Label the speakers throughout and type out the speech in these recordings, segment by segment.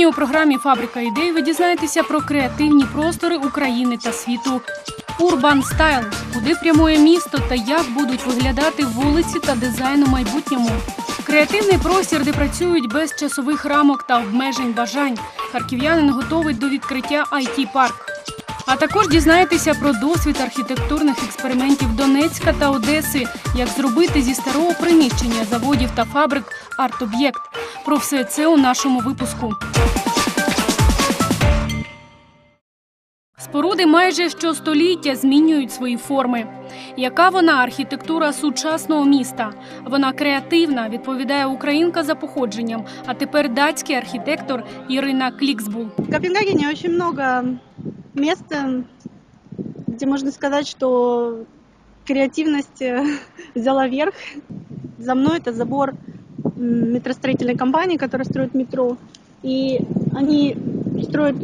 Speaker 1: Сьогодні у програмі Фабрика ідей ви дізнаєтеся про креативні простори України та світу. Урбан Стайл, куди прямує місто та як будуть виглядати вулиці та дизайн у майбутньому. Креативний простір, де працюють без часових рамок та обмежень бажань. Харків'янин готовий до відкриття it парк а також дізнаєтеся про досвід архітектурних експериментів Донецька та Одеси, як зробити зі старого приміщення заводів та фабрик арт-об'єкт. Про все це у нашому випуску. Споруди майже щостоліття змінюють свої форми. Яка вона архітектура сучасного міста? Вона креативна, відповідає українка за походженням. А тепер датський архітектор Ірина Кліксбул.
Speaker 2: В Копенгагене очень много мест, э, где можно сказать, что креативность э, взяла верх. За мной это забор м, метростроительной компании, которая строит метро. И они строят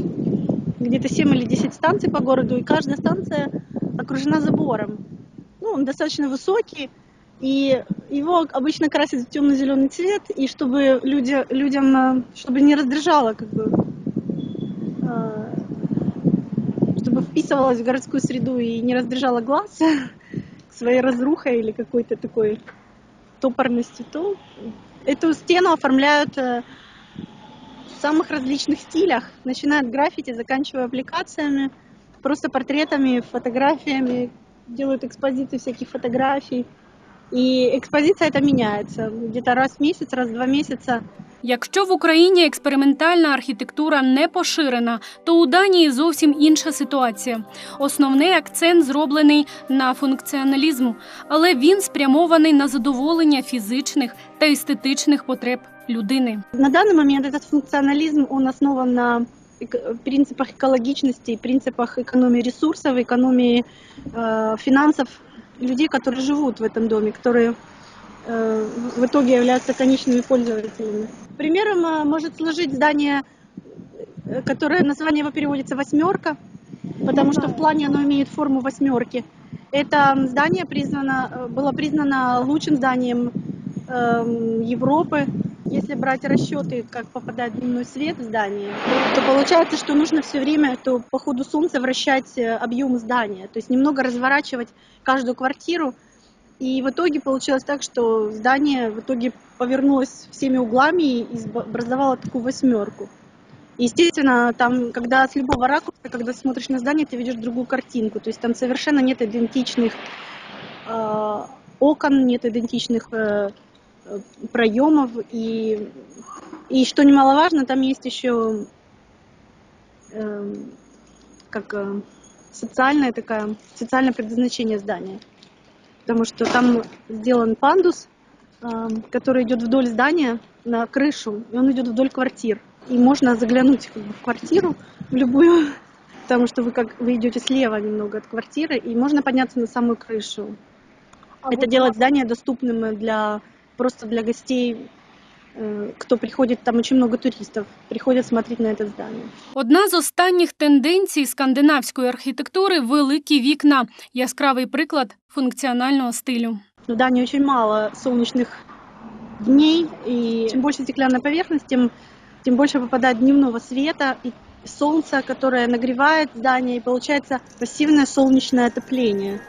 Speaker 2: где-то 7 или 10 станций по городу, и каждая станция окружена забором. Ну, он достаточно высокий, и его обычно красят в темно-зеленый цвет, и чтобы люди, людям, э, чтобы не раздражало как бы э, чтобы вписывалась в городскую среду и не раздражала глаз своей разрухой или какой-то такой топорностью, то эту стену оформляют э, в самых различных стилях, начиная от граффити, заканчивая аппликациями, просто портретами, фотографиями, делают экспозиции всяких фотографий. И экспозиция это меняется. Где-то раз в месяц, раз в два месяца
Speaker 1: Якщо в Україні експериментальна архітектура не поширена, то у Данії зовсім інша ситуація. Основний акцент зроблений на функціоналізм, але він спрямований на задоволення фізичних та естетичних потреб людини.
Speaker 2: На данный момент этот функционализм, он основан на принципах экологичности, принципах экономии ресурсов, экономии э, финансов людей, которые живут в этом доме, которые э, в итоге являются конечными пользователями. Примером э, может служить здание, э, которое название его переводится «восьмерка», потому что в плане оно имеет форму восьмерки. Это здание признано, было признано лучшим зданием эм, Европы. Если брать расчеты, как попадает дневной свет в здание, то получается, что нужно все время то по ходу солнца вращать э, объем здания, то есть немного разворачивать каждую квартиру. И в итоге получилось так, что здание в итоге повернулось всеми углами и образовало такую восьмерку. Естественно, там, когда с любого ракурса, когда смотришь на здание, ты видишь другую картинку. То есть там совершенно нет идентичных э, окон, нет идентичных э, проемов. И, и что немаловажно, там есть еще э, как э, социальное такое, социальное предназначение здания. Потому что там сделан пандус, э, который идет вдоль здания на крышу, и он идет вдоль квартир. И можно заглянуть как бы, в квартиру, в любую, потому что вы как вы идете слева немного от квартиры, и можно подняться на самую крышу. Это делает здание доступным для просто для гостей, э, кто приходит, там очень много туристов, приходят смотреть на это здание.
Speaker 1: Одна з останніх тенденцій скандинавської архітектури великі вікна, яскравий приклад функціонального стилю.
Speaker 2: В Дании очень мало солнечных дней, и чем больше стеклянная поверхность, тем, тем больше попадает дневного света и солнца, которое нагревает здание, и получается пассивное солнечное отопление.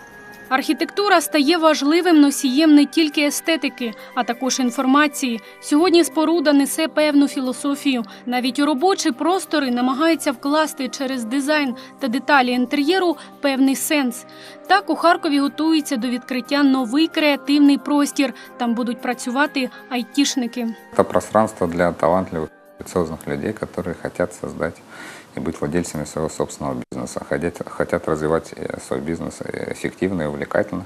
Speaker 1: Архітектура стає важливим носієм не тільки естетики, а також інформації. Сьогодні споруда несе певну філософію. Навіть у робочі простори намагається вкласти через дизайн та деталі інтер'єру певний сенс. Так у Харкові готується до відкриття новий креативний простір. Там будуть працювати айтішники.
Speaker 3: Это пространство для талантливых, амбициозных людей, которые хотят создать и быть владельцами своего собственного бизнеса, хотят, хотят развивать э, свой бизнес э, эффективно и увлекательно.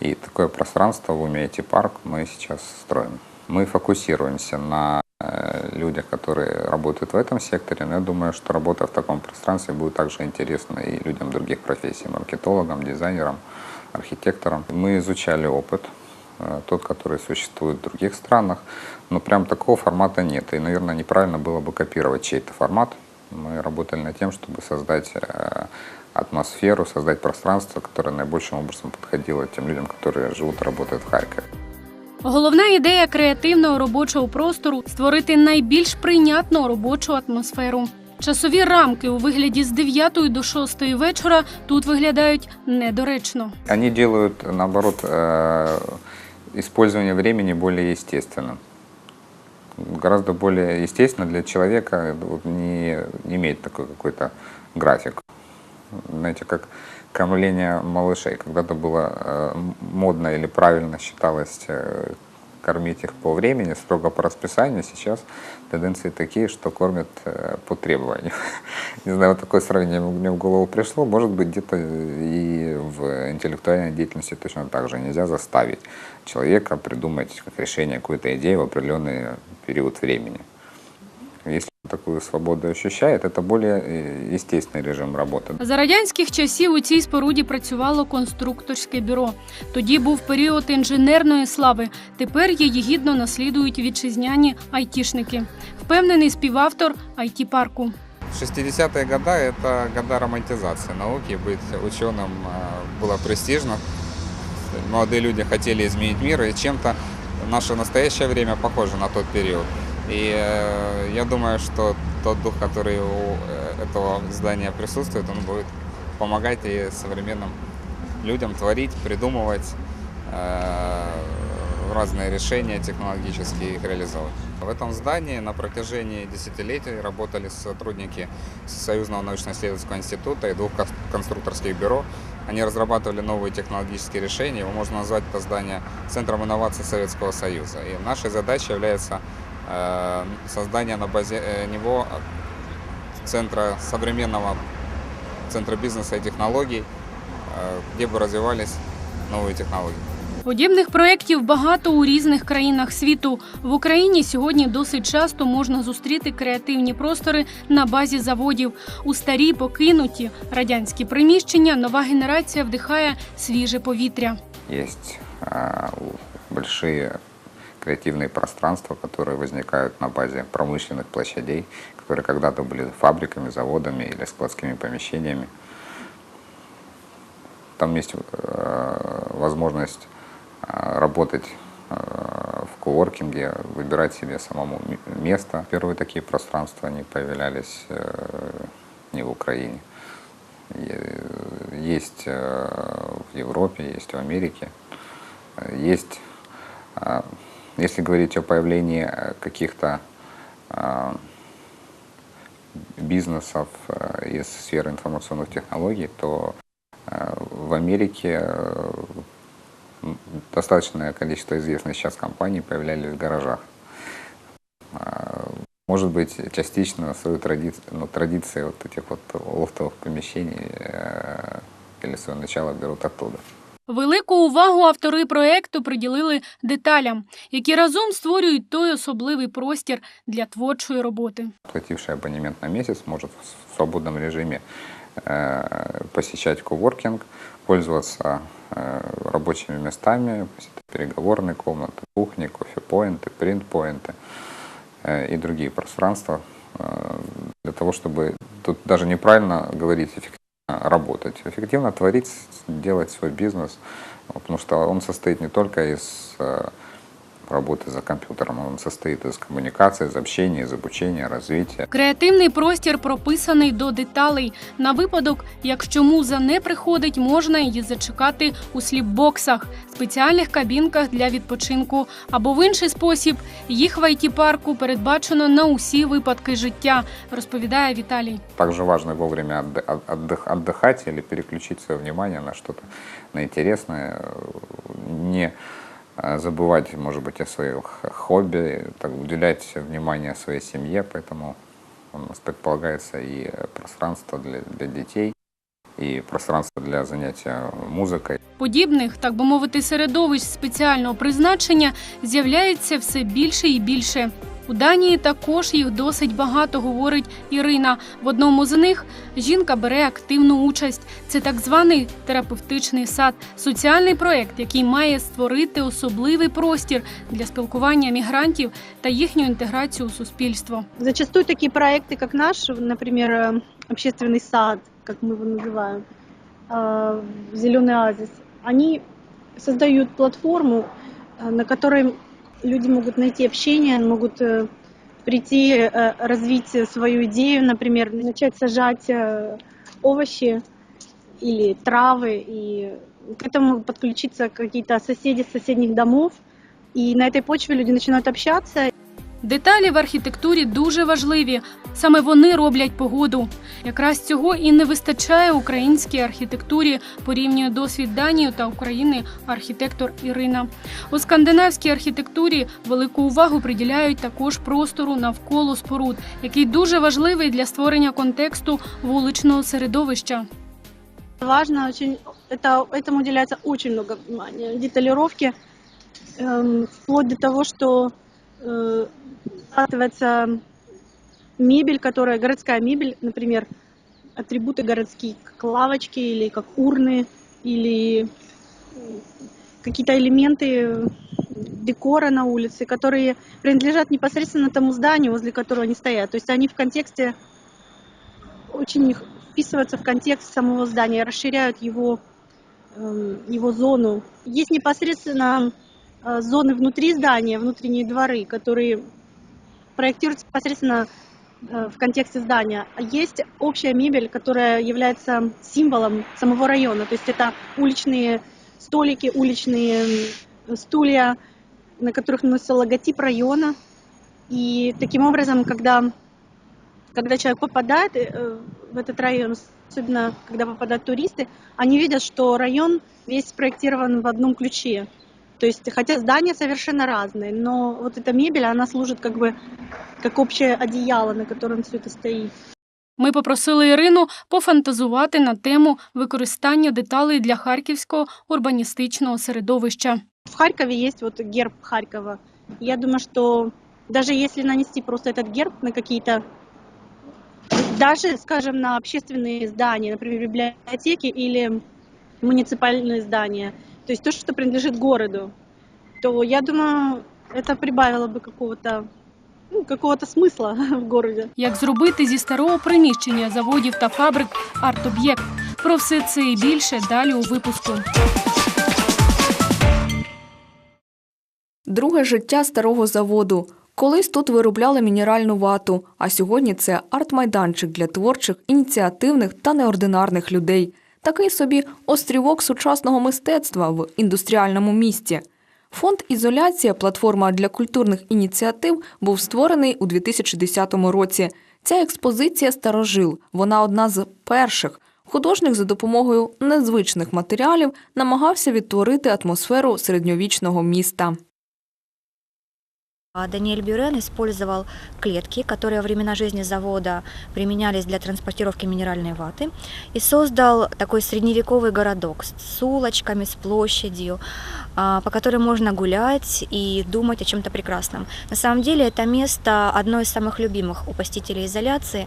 Speaker 3: И такое пространство в Умете парк мы сейчас строим. Мы фокусируемся на э, людях, которые работают в этом секторе, но я думаю, что работа в таком пространстве будет также интересна и людям других профессий, маркетологам, дизайнерам, архитекторам. Мы изучали опыт, тот, который существует в других странах, но прям такого формата нет. И, наверное, неправильно было бы копировать чей-то формат. Мы работали над тем, чтобы создать э, атмосферу, создать пространство, которое наибольшим образом подходило тем людям, которые живут и работают в Харькове.
Speaker 1: Головна ідея креативного робочого простору створити найбільш прийнятну робочу атмосферу. Часові рамки у вигляді з 9 до 6 вечора тут виглядають недоречно.
Speaker 3: Они делают, наоборот, э, использование времени более естественным. Гораздо более естественно для человека вот, не, не иметь такой какой-то график. Знаете, как кормление малышей. Когда-то было э, модно или правильно считалось э, кормить их по времени, строго по расписанию. Сейчас тенденции такие, что кормят э, по требованию. Не знаю, вот такое сравнение мне в голову пришло. Может быть, где-то и в интеллектуальной деятельности точно так же. Нельзя заставить человека придумать как решение какой-то идеи в определенный период времени. Если он такую свободу ощущает, это более э, естественный режим работы.
Speaker 1: За радянських часів у цій споруді працювало конструкторське бюро. Тоді був період інженерної слави. Тепер її гідно наслідують вітчизняні айтішники. Впевнений співавтор it парку.
Speaker 3: 60-е годы – это года романтизации науки. Быть ученым э, было престижно. Молодые люди хотели изменить мир, и чем-то наше настоящее время похоже на тот период. И э, я думаю, что тот дух, который у э, этого здания присутствует, он будет помогать и современным людям творить, придумывать э, разные решения технологические их реализовывать. В этом здании на протяжении десятилетий работали сотрудники Союзного научно-исследовательского института и двух кон- конструкторских бюро. Они разрабатывали новые технологические решения. Его можно назвать это здание Центром инноваций Советского Союза. И нашей задачей является э, создание на базе э, него центра современного центра бизнеса и технологий, э, где бы развивались новые технологии.
Speaker 1: Подібних проєктів багато у різних країнах світу. В Україні сьогодні досить часто можна зустріти креативні простори на базі заводів. У старі покинуті радянські приміщення нова генерація вдихає свіже повітря.
Speaker 3: Есть а, у- большие креативные пространства, которые возникают на базе промышленных площадей, которые когда-то были фабриками, заводами или складскими помещениями. Там есть э, возможность э, работать э, в коворкинге, выбирать себе самому место. Первые такие пространства, они появлялись э, не в Украине. Есть э, в Европе, есть в Америке. Э, Есть, а, если говорить о появлении э, каких-то а, бизнесов э, из сферы информационных технологий, то э, в Америке э, достаточное количество известных сейчас компаний появлялись в гаражах. Может быть, частично свою традицию, ну, традиции вот этих вот лофтовых помещений э, или свое начало берут оттуда.
Speaker 1: Велику увагу автори проекту приділили деталям, які разом створюють той особливий простір для творчої роботи.
Speaker 3: Плативший абонемент на месяц может в свободном режиме э, посещать коворкинг, пользоваться э, рабочими местами, то есть это переговорные комнаты, кухни, кофе-поинты, принт-поинты э, и другие пространства э, для того, чтобы тут даже неправильно говорить эффективно работать, эффективно творить, делать свой бизнес, потому что он состоит не только из э, работы за компьютером, он состоит из коммуникации, из общения, из обучения, развития.
Speaker 1: Креативний простір прописаний до деталей. На випадок, якщо муза не приходить, можна її зачекати у сліпбоксах, спеціальних кабінках для відпочинку або в інший спосіб. Їх в it парку передбачено на усі випадки життя, розповідає Віталій.
Speaker 3: Также важно вовремя отды- от- отдых- отдыхать или переключить свое внимание на что-то на интересное, э, не э, забывать, может быть, о своих хобби, так, уделять внимание своей семье, поэтому у нас предполагается и э, пространство для, для детей, и пространство для занятия музыкой.
Speaker 1: Подібних, так би мовити, середовищ спеціального призначення з'являється все більше і більше. У Данії також їх досить багато, говорить Ірина. В одному з них жінка бере активну участь. Це так званий терапевтичний сад, соціальний проект, який має створити особливий простір для спілкування мігрантів та їхню інтеграцію у суспільство.
Speaker 2: Зачастую такие проекты, как наш, например, э, общественный сад, как мы его называем, э, зеленый оазис, они создают платформу э, на которой люди могут найти общение, могут э, прийти, э, развить свою идею, например, начать сажать э, овощи или травы, и к этому подключиться какие-то соседи с соседних домов. И на этой почве люди начинают общаться,
Speaker 1: Деталі в архітектурі дуже важливі. Саме вони роблять погоду. Якраз цього і не вистачає українській архітектурі, порівнює досвід Данії та України архітектор Ірина. У скандинавській архітектурі велику увагу приділяють також простору навколо споруд, який дуже важливий для створення контексту вуличного середовища.
Speaker 2: Важно очень, это, этому уделяется очень много внимания. Деталировки, эм, вплоть до того, что э, мебель, которая, городская мебель, например, атрибуты городские, как лавочки или как урны, или какие-то элементы декора на улице, которые принадлежат непосредственно тому зданию, возле которого они стоят. То есть они в контексте очень вписываются в контекст самого здания, расширяют его, эм, его зону. Есть непосредственно зоны внутри здания, внутренние дворы, которые проектируются непосредственно э, в контексте здания. Есть общая мебель, которая является символом самого района. То есть это уличные столики, уличные стулья, на которых носится логотип района. И таким образом, когда когда человек попадает э, в этот район, особенно когда попадают туристы, они видят, что район весь спроектирован в одном ключе. То есть, хотя здания совершенно разные, но вот эта мебель, она служит как бы как общее одеяло, на котором все это стоит.
Speaker 1: Ми попросили Ірину пофантазувати на тему використання деталей для харківського урбаністичного середовища.
Speaker 2: В Харькове есть вот герб Харькова. Я думаю, что даже если нанести просто этот герб на какие-то, даже, скажем, на общественные здания, например, библиотеки или муниципальные здания, то есть то, что принадлежит городу, то я думаю, это прибавило бы какого-то ну, какого-то смысла в городе.
Speaker 1: Як зробити зі старого приміщення заводів та фабрик арт-об'єкт? Про все це і більше далі у випуску.
Speaker 4: Друге життя старого заводу. Колись тут виробляли мінеральну вату, а сьогодні це арт-майданчик для творчих, ініціативних та неординарних людей. Такий собі острівок сучасного мистецтва в індустріальному місті. Фонд Ізоляція, платформа для культурних ініціатив, був створений у 2010 році. Ця експозиція старожил. Вона одна з перших. Художник за допомогою незвичних матеріалів намагався відтворити атмосферу середньовічного міста.
Speaker 5: А Даниэль Бюрен использовал клетки, которые во времена жизни завода применялись для транспортировки минеральной ваты, и создал такой средневековый городок с улочками, с площадью, а, по которой можно гулять и думать о чем-то прекрасном. На самом деле это место одно из самых любимых у посетителей изоляции.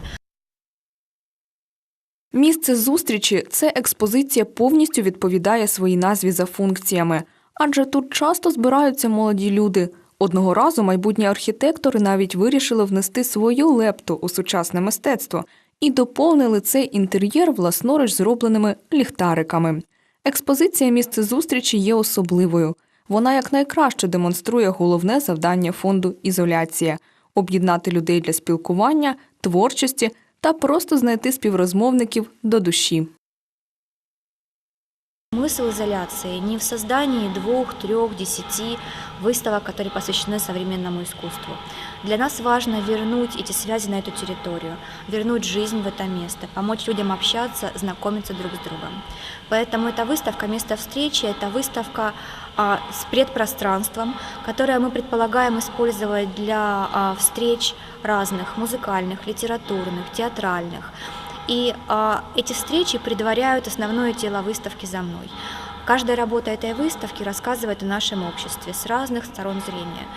Speaker 4: Місце зустрічі це експозиція повністю відповідає своїй назві за функціями, адже тут часто збираються молоді люди. Одного разу майбутні архітектори навіть вирішили внести свою лепту у сучасне мистецтво і доповнили цей інтер'єр власноруч зробленими ліхтариками. Експозиція місце зустрічі є особливою. Вона якнайкраще демонструє головне завдання фонду ізоляція об'єднати людей для спілкування, творчості та просто знайти співрозмовників до душі.
Speaker 5: Смысл изоляции не в создании двух, трех, десяти выставок, которые посвящены современному искусству. Для нас важно вернуть эти связи на эту территорию, вернуть жизнь в это место, помочь людям общаться, знакомиться друг с другом. Поэтому эта выставка «Место встречи» – это выставка а, с предпространством, которое мы предполагаем использовать для а, встреч разных музыкальных, литературных, театральных. И а, эти встречи предваряют основное тело выставки «За мной». Каждая работа этой выставки рассказывает о нашем обществе с разных сторон зрения.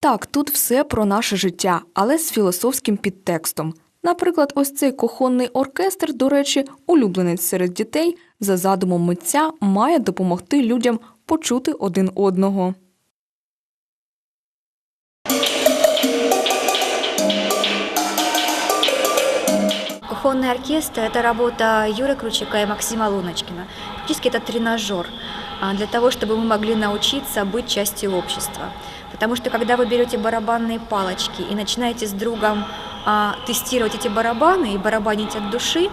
Speaker 4: Так, тут все про наше життя, але з філософським підтекстом. Наприклад, ось цей кухонний оркестр, до речі, улюбленець серед дітей, за задумом митця має допомогти людям почути один одного.
Speaker 5: Кухонный оркестр – это работа Юры Кручика и Максима Луночкина. Практически это тренажер. а, для того, чтобы мы могли научиться быть частью общества. Потому что когда вы берете барабанные палочки и начинаете с другом а, тестировать эти барабаны и барабанить от души,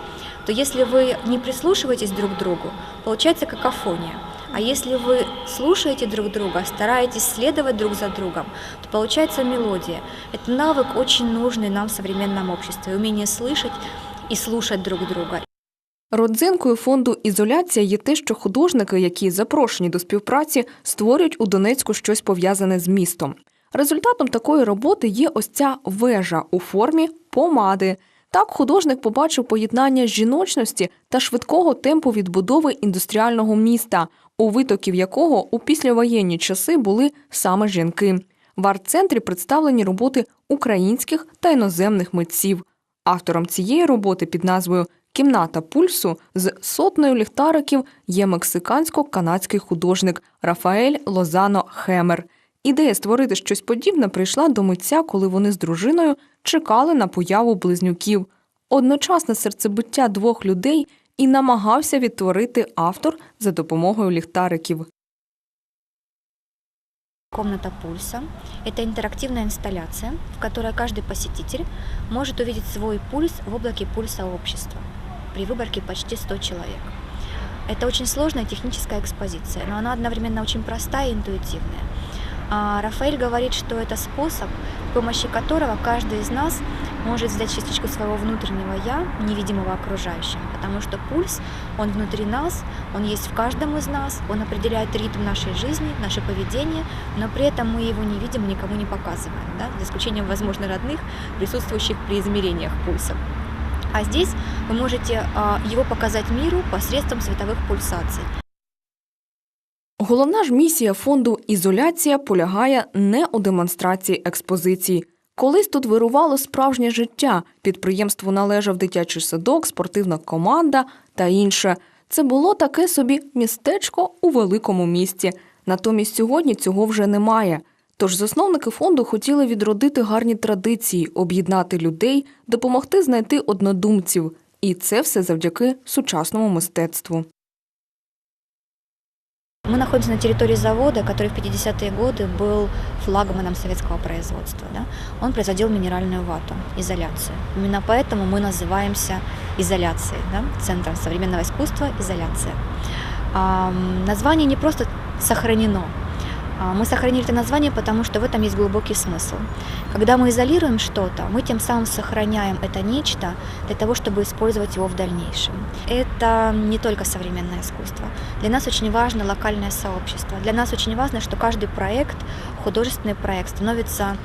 Speaker 5: то если вы не прислушиваетесь друг к другу, получается какофония. А если вы слушаете друг друга, стараетесь следовать друг за другом, то получается мелодия. Это навык очень нужный нам в современном обществе, умение слышать и слушать друг друга.
Speaker 4: Родзинкою фонду Ізоляція є те, що художники, які запрошені до співпраці, створюють у Донецьку щось пов'язане з містом. Результатом такої роботи є ось ця вежа у формі помади. Так художник побачив поєднання жіночності та швидкого темпу відбудови індустріального міста, у витоків якого у післявоєнні часи були саме жінки. В арт-центрі представлені роботи українських та іноземних митців. Автором цієї роботи під назвою Кімната пульсу з сотнею ліхтариків є мексикансько-канадський художник Рафаель Лозано Хемер. Ідея створити щось подібне прийшла до митця, коли вони з дружиною чекали на появу близнюків. Одночасне серцебиття двох людей і намагався відтворити автор за допомогою ліхтариків.
Speaker 5: Комната пульса – это интерактивная инсталляция, в которой каждый посетитель может увидеть свой пульс в облаке пульса общества при выборке почти 100 человек. Это очень сложная техническая экспозиция, но она одновременно очень простая и интуитивная. А Рафаэль говорит, что это способ, с помощью которого каждый из нас может взять частичку своего внутреннего «я», невидимого окружающим, потому что пульс, он внутри нас, он есть в каждом из нас, он определяет ритм нашей жизни, наше поведение, но при этом мы его не видим, никому не показываем, да, за исключением, возможно, родных, присутствующих при измерениях пульса. А здесь вы можете а, его показать миру посредством световых пульсаций.
Speaker 4: Головна ж місія фонду Ізоляція полягає не у демонстрації експозиції. Колись тут вирувало справжнє життя. Підприємству належав дитячий садок, спортивна команда та інше. Це було таке собі містечко у великому місті. Натомість сьогодні цього вже немає. Тож засновники фонду хотіли відродити гарні традиції, об'єднати людей, допомогти знайти однодумців. І це все завдяки сучасному мистецтву.
Speaker 5: Мы находимся на территории завода, который в 50-е годы был флагманом советского производства. Да? Он производил минеральную вату, изоляцию. Именно поэтому мы называемся изоляцией, да? Центром современного искусства «Изоляция». А, название не просто сохранено. А, Мы сохранили это название, потому что в этом есть глубокий смысл. Когда мы изолируем что-то, мы тем самым сохраняем это нечто для того, чтобы использовать его в дальнейшем. Это не только современное искусство. Для нас очень важно локальное сообщество. Для нас очень важно, что каждый проект, художественный проект, становится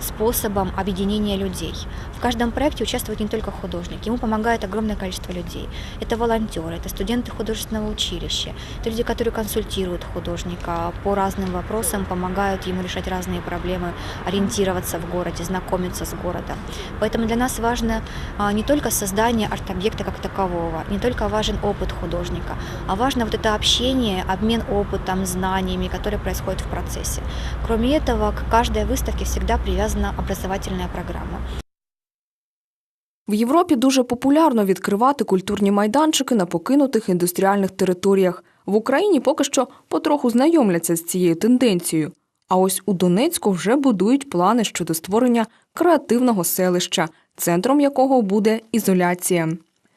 Speaker 5: способом объединения людей. В каждом проекте участвуют не только художники, ему помогает огромное количество людей. Это волонтеры, это студенты художественного училища, это люди, которые консультируют художника по разным вопросам, помогают ему решать разные проблемы, ориентироваться в городе, знакомиться с городом. Поэтому для нас важно а, не только создание арт-объекта как такового, не только важен опыт художника, а важно вот это общение, обмен опытом, знаниями, которые происходят в процессе. Кроме этого, к каждой выставке всегда привязана образовательная программа.
Speaker 4: В Європі дуже популярно відкривати культурні майданчики на покинутих індустріальних територіях. В Україні поки що потроху знайомляться з цією тенденцією. А ось у Донецьку вже будують плани щодо створення креативного селища, центром якого буде ізоляція.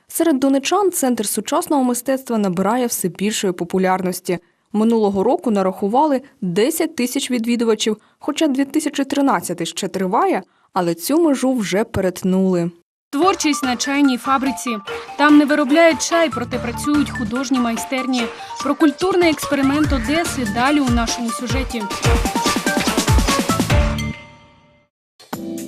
Speaker 4: Серед донечан центр сучасного мистецтва набирає все більшої популярності. Минулого року нарахували 10 тисяч відвідувачів, хоча 2013 ще триває, але цю межу вже перетнули.
Speaker 1: Творчість на чайній фабриці. Там не виробляють чай, проте працюють художні майстерні. Про культурний експеримент Одеси далі у нашому сюжеті.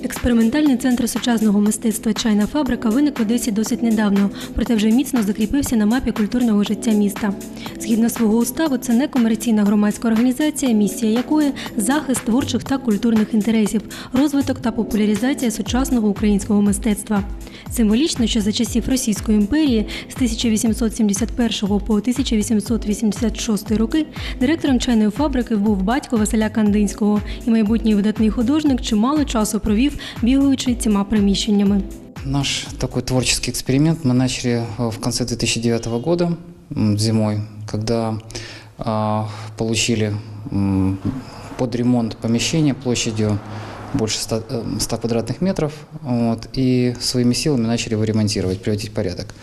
Speaker 6: Експериментальний центр сучасного мистецтва Чайна фабрика виник в Одесі досить недавно, проте вже міцно закріпився на мапі культурного життя міста. Згідно свого уставу, це некомерційна громадська організація, місія якої захист творчих та культурних інтересів, розвиток та популяризація сучасного українського мистецтва. Символічно, що за часів Російської імперії з 1871 по 1886 роки директором чайної фабрики був батько Василя Кандинського, і майбутній видатний художник чимало часу провів, бігаючи цими приміщеннями.
Speaker 7: Наш такой творческий эксперимент мы начали э, в конце 2009 года, м, зимой, когда а, получили м, под ремонт помещение площадью больше 100, э, 100 квадратных метров, вот, и своими силами начали его ремонтировать, приводить в порядок.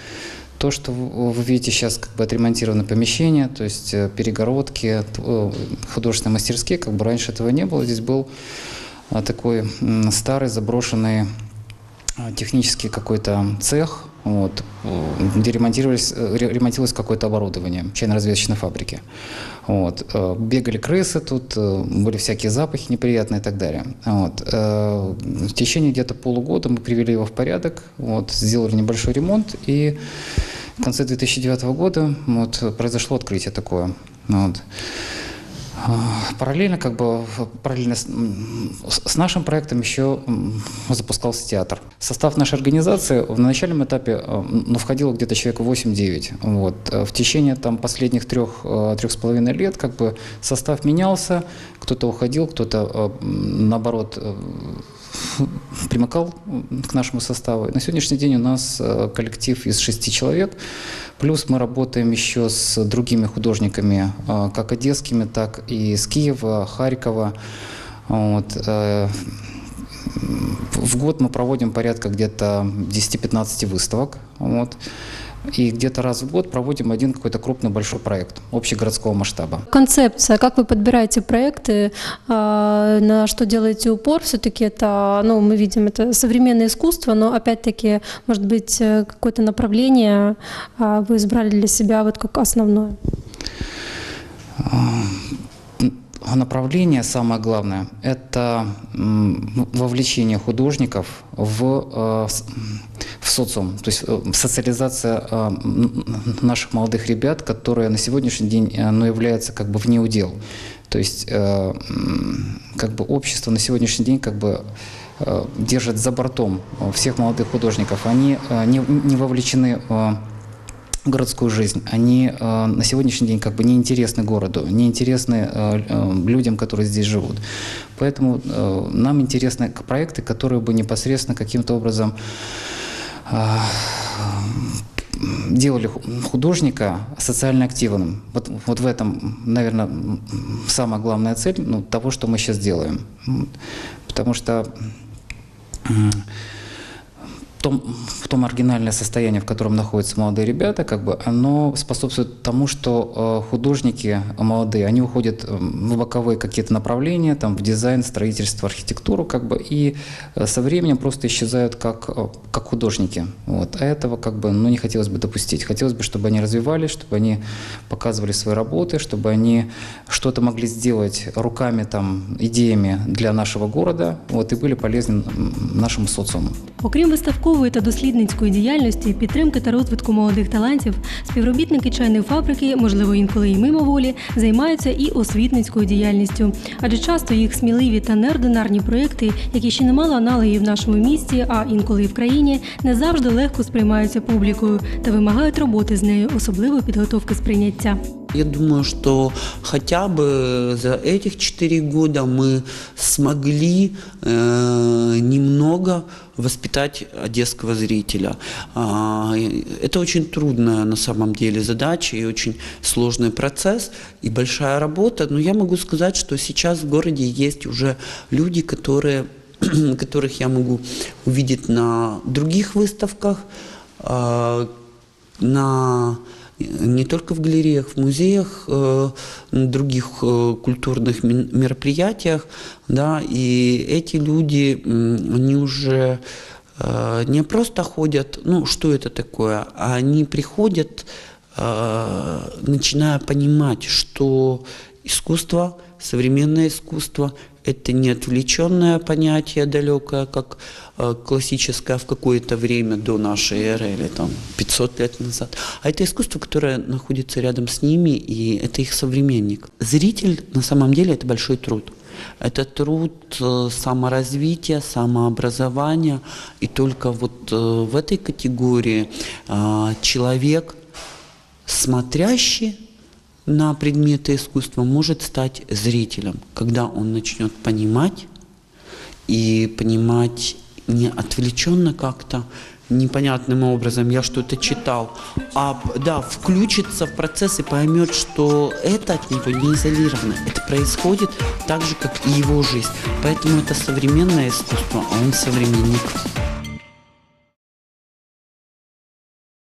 Speaker 7: То, что вы вы видите сейчас, как бы отремонтировано помещение, то есть э, перегородки, т- э, художественные мастерские, как бы раньше этого не было. Здесь был а, такой м, старый заброшенный а, технический какой-то цех, вот, э, где ремонтировались, э, ре- ремонтировалось какое-то оборудование чайно-разведочной фабрики. Вот. э, Бегали крысы тут, были всякие запахи неприятные и так далее. Вот. В течение где-то полугода мы привели его в порядок, вот, сделали небольшой ремонт, и в конце 2009 года вот, произошло открытие такое. Вот. А, Параллельно, как бы, в- параллельно с, м, с- с нашим проектом еще м, запускался театр. Состав нашей организации на начальном этапе э, ну, входило где-то человек 8-9. Вот. Э, В течение там, последних трех, э, трех с половиной лет как бы, состав менялся, кто-то уходил, кто-то, э, м, наоборот, э, примыкал м, к нашему составу. На сегодняшний день у нас э, коллектив из шести человек, плюс мы работаем еще с другими художниками, э, как одесскими, так и с Киева, Харькова. Вот. э, В год мы проводим порядка где-то 10-15 выставок. Вот. И где-то раз в год проводим один какой-то крупный большой проект общегородского масштаба.
Speaker 6: Концепция, как вы подбираете проекты, а, на что делаете упор, все-таки это, ну, мы видим, это современное искусство, но опять-таки, может быть, э, какое-то направление а, вы избрали для себя вот как основное?
Speaker 7: А Направление, самое главное, это вовлечение художников в, э, в социум, то есть э, социализация э, наших молодых ребят, которые на сегодняшний день ну, являются как бы вне удел. То есть как бы общество на сегодняшний день как бы держит за бортом всех молодых художников. Они не, не вовлечены э, городскую жизнь, они э, на сегодняшний день как бы не интересны городу, не интересны э, э, людям, которые здесь живут. Поэтому э, нам интересны проекты, которые бы непосредственно каким-то образом э, делали ху- художника социально активным. Вот, вот в этом, наверное, самая главная цель ну, того, что мы сейчас делаем. Потому что том, в том оригинальное состояние, в котором находятся молодые ребята, как бы, оно способствует тому, что э, художники молодые, они уходят э, в боковые какие-то направления, там, в дизайн, строительство, архитектуру, как бы, и э, со временем просто исчезают как, как художники. Вот. А этого как бы, ну, не хотелось бы допустить. Хотелось бы, чтобы они развивались, чтобы они показывали свои работы, чтобы они что-то могли сделать руками, там, идеями для нашего города, вот, и были полезны нашему социуму.
Speaker 6: Окрім виставкової та дослідницької діяльності, підтримки та розвитку молодих талантів, співробітники чайної фабрики, можливо, інколи і мимоволі, займаються і освітницькою діяльністю. Адже часто їх сміливі та неординарні проекти, які ще не мали аналогів в нашому місті, а інколи і в країні, не завжди легко сприймаються публікою та вимагають роботи з нею, особливо підготовки сприйняття.
Speaker 8: Я думаю, что хотя бы за этих четыре года мы смогли э, немного воспитать одесского зрителя. А, это очень трудная на самом деле задача и очень сложный процесс и большая работа. Но я могу сказать, что сейчас в городе есть уже люди, которые, которых я могу увидеть на других выставках, а, на не только в галереях, в музеях, э, других э, культурных мероприятиях, да, и эти люди, они уже э, не просто ходят, ну, что это такое, а они приходят, начиная понимать, что искусство, современное искусство – это не отвлеченное понятие далекое, как классическое в какое-то время до нашей эры или там 500 лет назад, а это искусство, которое находится рядом с ними, и это их современник. Зритель на самом деле это большой труд. Это труд э, саморазвития, самообразования, и только вот э, в этой категории э, человек, смотрящий на предметы искусства, может стать зрителем, когда он начнет понимать и понимать не отвлеченно как-то, непонятным образом, я что-то читал, а да, включится в процесс и поймет, что это от него не изолировано. Это происходит так же, как и его жизнь. Поэтому это современное искусство, а он современник.